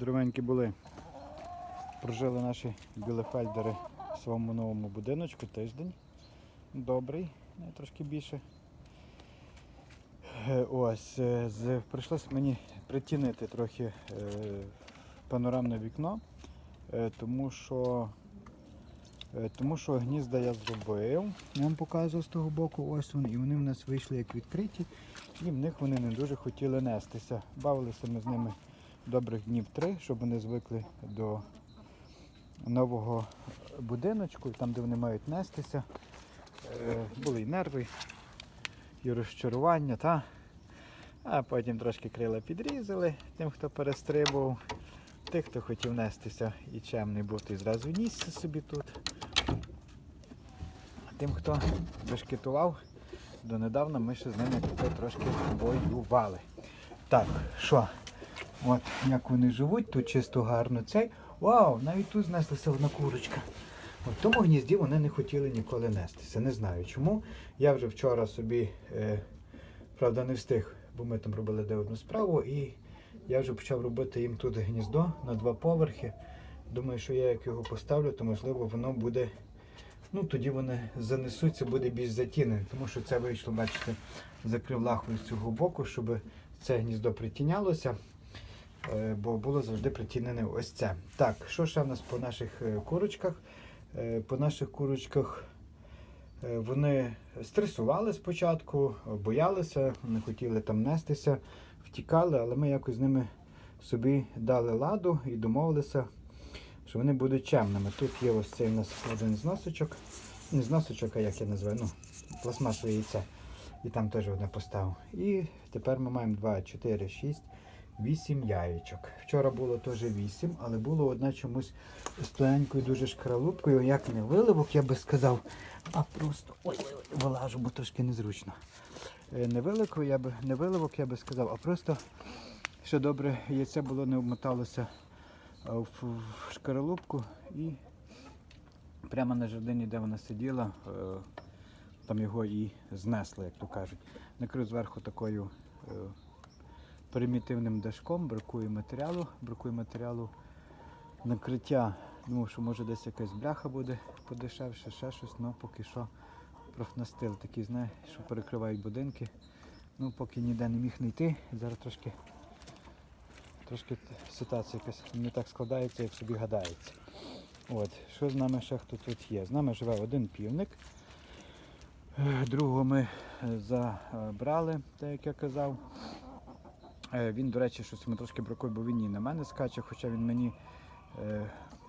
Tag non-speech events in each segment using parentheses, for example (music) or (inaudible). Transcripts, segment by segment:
Дровенькі були. Прожили наші білефельдери в своєму новому будиночку тиждень. Добрий, не, трошки більше. Е, Ось, е, прийшлося мені притінити трохи е, панорамне вікно, тому що, тому що гнізда я зробив. Я вам показував з того боку, ось вони, і вони в нас вийшли як відкриті, і в них вони не дуже хотіли нестися. Бавилися ми з ними добрих днів три, щоб вони звикли до нового будиночку, там, де вони мають нестися. Е, Були і нерви, і розчарування, та? а потім трошки крила підрізали тим, хто перестрибував. Тих, хто хотів нестися і чемний бути, і зразу нісся собі тут. Тим, хто бешкетував, донедавна ми ще з ними тут трошки воювали. Так, що? От як вони живуть, тут чисто гарно цей. Вау, навіть тут знеслася одна курочка. В тому гнізді вони не хотіли ніколи нестися. Не знаю чому. Я вже вчора собі, е, правда, не встиг, бо ми там робили де одну справу, і я вже почав робити їм тут гніздо на два поверхи. Думаю, що я як його поставлю, то можливо воно буде. Ну, тоді вони занесуться, буде більш затінене, тому що це вийшло, бачите, закрив лахою з цього боку, щоб це гніздо притінялося. Е, бо було завжди притінене ось це. Так, що ще в нас по наших е, курочках? Е, По наших курочках вони стресували спочатку, боялися, не хотіли там нестися, втікали, але ми якось з ними собі дали ладу і домовилися, що вони будуть чемними. Тут є ось цей у нас один з носочок. Не з носочок, а як я називаю, ну, пластмасове яйце. І там теж одне поставив. І тепер ми маємо 2, 4, 6, 8 яєчок. Вчора було теж 8, але було одна чомусь з тоненькою дуже шкаралупкою, як не виливок, я би сказав, а просто ой, вилажу, бо трошки незручно. Е, Не виливок, я би, не виливок, я би сказав, а просто що добре яйце було не обмоталося в, шкаралупку і прямо на жердині, де вона сиділа, е, там його і знесли, як то кажуть. Накрив зверху такою е, примітивним дашком, бракує матеріалу, бракує матеріалу накриття. Думав, що може десь якась бляха буде подешевше, ще щось, але поки що профнастил такий, знаєш, що перекривають будинки. Ну, поки ніде не міг знайти. Зараз трошки, трошки ситуація якась не так складається, як собі гадається. От, що з нами ще хто тут є? З нами живе один півник. Е, Другого ми е, забрали, так як я казав. Е, Він, до речі, щось йому трошки бракує, бо він і на мене скаче, хоча він мені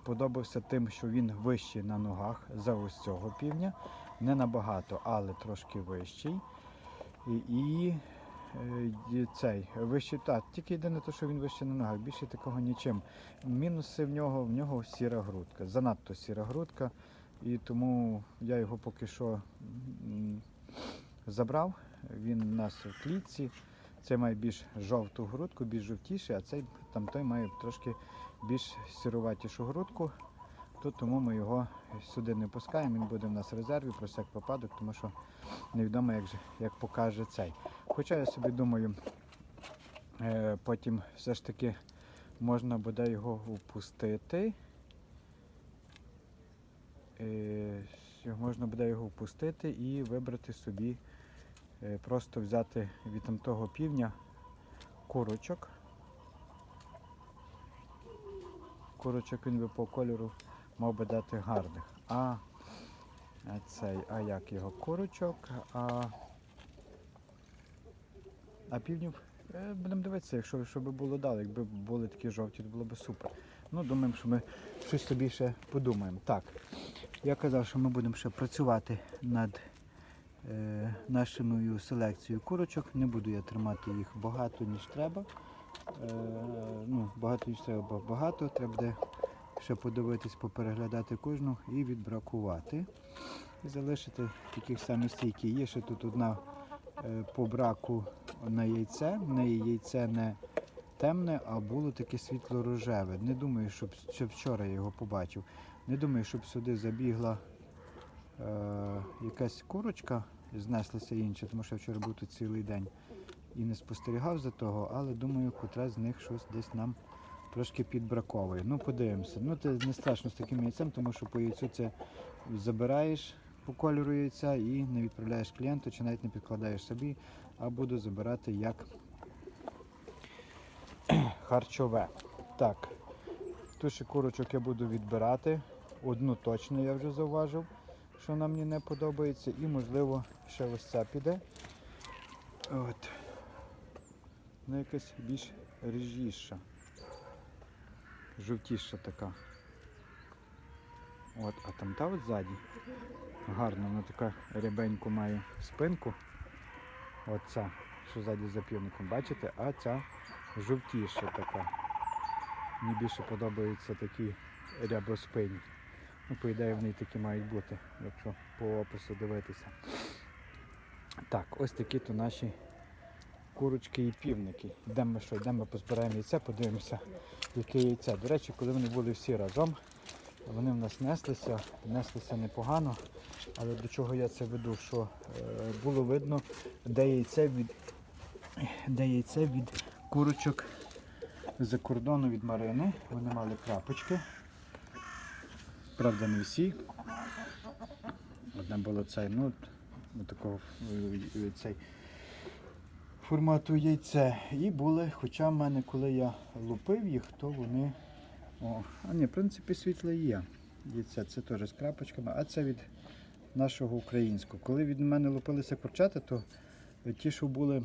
подобався тим, що він вищий на ногах за ось цього півня. Не набагато, але трошки вищий. І, і цей вищий, так, тільки єдине те, що він вищий на ногах, більше такого нічим. Мінуси в нього, в нього сіра грудка, занадто сіра грудка. І тому я його поки що забрав. Він у нас в клітці. Цей має більш жовту грудку, більш жовтіший, а цей там той має трошки більш сіруватішу грудку. То тому ми його сюди не пускаємо, він буде в нас в резерві про всяк випадок, тому що невідомо, як, як покаже цей. Хоча я собі думаю, е, потім все ж таки можна буде його впустити. Е, можна буде його впустити і вибрати собі, е, просто взяти від того півня курочок. Курочок він би по кольору мав би дати гарних. А, цей, а як його курочок, а, а півнів е, будемо дивитися, якщо щоб було далі, якби були такі жовті, то було б супер. Ну, думаємо, що ми щось собі ще подумаємо. Так, я казав, що ми будемо ще працювати над е, нашою селекцією курочок. Не буду я тримати їх багато, ніж треба. Е, ну, багато ніж треба бо багато. Треба буде ще подивитись, попереглядати кожну і відбракувати. І залишити таких самих стійки. Є ще тут одна е, по браку на яйце. В неї яйце не темне, а було таке світло-рожеве. Не думаю, щоб ще вчора я його побачив. Не думаю, щоб сюди забігла е, якась курочка, знеслася інша, тому що вчора був тут цілий день. і не спостерігав за того, але думаю, котра з них щось десь нам трошки підбраковує. Ну, подивимося. Ну, це не страшно з таким яйцем, тому що по яйцю це забираєш по кольору яйця і не відправляєш клієнту, чи навіть не підкладаєш собі, а буду забирати як (clears throat) харчове. Так, туші курочок я буду відбирати. Одну точно я вже зауважив, що вона мені не подобається. І можливо ще ось ця піде. От. Вона якась більш ріжіша. Жовтіша така. От, а там та от ззаді. Гарно, вона така рябеньку має спинку. Оця, що ззаді за півником, бачите? А ця жовтіша така. Мені більше подобаються такі рябоспинні. Ну, по ідеї вони такі мають бути, якщо по опису дивитися. Так, ось такі то наші курочки і півники. Йдемо ми що, йдемо позбираємо яйця, подивимося, яке яйце. До речі, коли вони були всі разом, вони в нас неслися, неслися непогано. Але до чого я це веду? Що е, було видно, де яйце від, де яйце від курочок з-за кордону від Марини. Вони мали крапочки. Правда, не всі. Одне було цей, ну, такого е, цей формату яйце. І були, хоча в мене, коли я лупив їх, то вони. О, а ні, в принципі, світле є. Яйце, це теж з крапочками, а це від нашого українського. Коли від мене лупилися курчата, то ті, що були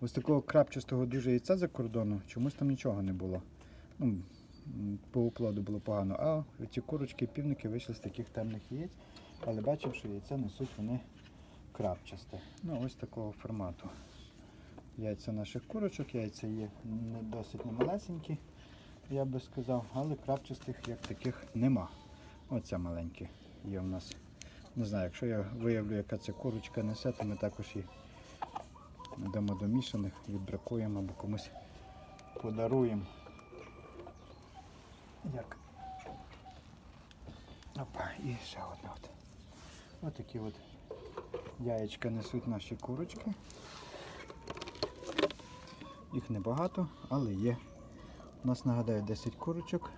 ось такого крапчастого дуже яйця за кордону, чомусь там нічого не було. Ну, по оплоду було погано. А ці курочки і півники вийшли з таких темних яєць, але бачив, що яйця несуть вони крапчасте. Ну, ось такого формату. Яйця наших курочок, яйця є не досить немалесенькі, я би сказав, але крапчастих як таких нема. Оця маленькі є в нас. Не знаю, якщо я виявлю, яка це курочка несе, то ми також її дамо до мішаних, відбракуємо або комусь подаруємо. Як? Опа, і ще одне. От. Ось такі от яєчка несуть наші курочки. Їх небагато, але є. У нас нагадаю 10 курочок,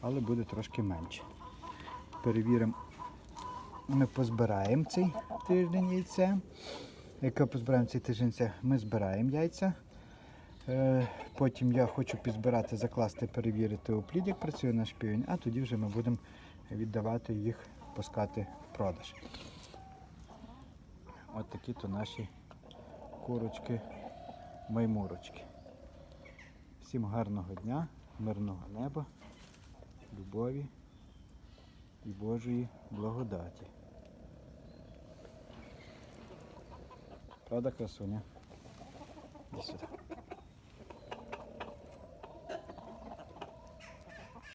але буде трошки менше. Перевіримо, ми позбираємо цей тиждень яйця. Яке позбираємо цей тиждень ми збираємо яйця. Е, Потім я хочу підзбирати, закласти, перевірити оплід, як працює наш півень, а тоді вже ми будемо віддавати їх, пускати в продаж. От такі то наші курочки, маймурочки. Всім гарного дня, мирного неба, любові і Божої благодаті. Правда, красуня? Іди сюди.